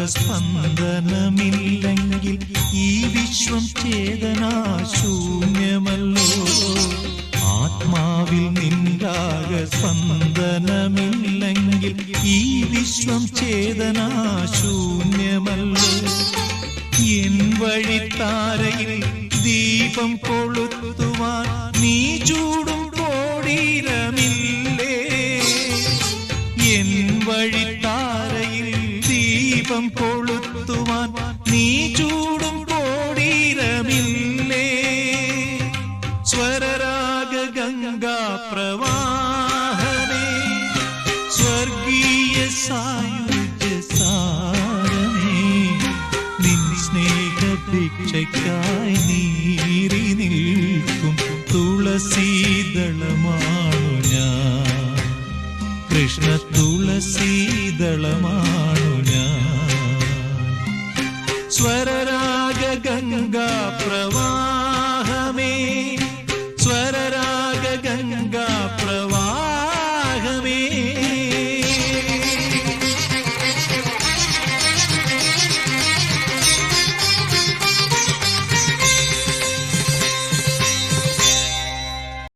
ശ്വാസസ്പന്ദനമില്ലെങ്കിൽ ഈ വിശ്വം ചേതനാശൂന്യമല്ലോ ആത്മാവിൽ നിൻരാഗ സ്പന്ദനമില്ലെങ്കിൽ ഈ വിശ്വം ചേതനാശൂന്യമല്ലോ എൻ വഴിത്താരയിൽ ദീപം കൊളുത്തുവാൻ നീ ചൂടും കോടീരമില്ലേ? എൻ വഴിത്താരയിൽ നീ ചൂടും പോടീരമില്ലേ സ്വരരാഗ ഗംഗാ പ്രവാഹനേ സ്വർഗീയ സായുജ സാരമേ നിൻ സ്നേഹഭിക്ഷയ്ക്കായി നീറി നിൽക്കും തുളസീദളമാണു ഞാൻ. കൃഷ്ണ തുളസീദളമാണു ഞാൻ സ്വരരാഗ ഗംഗാ പ്രവാഹമേ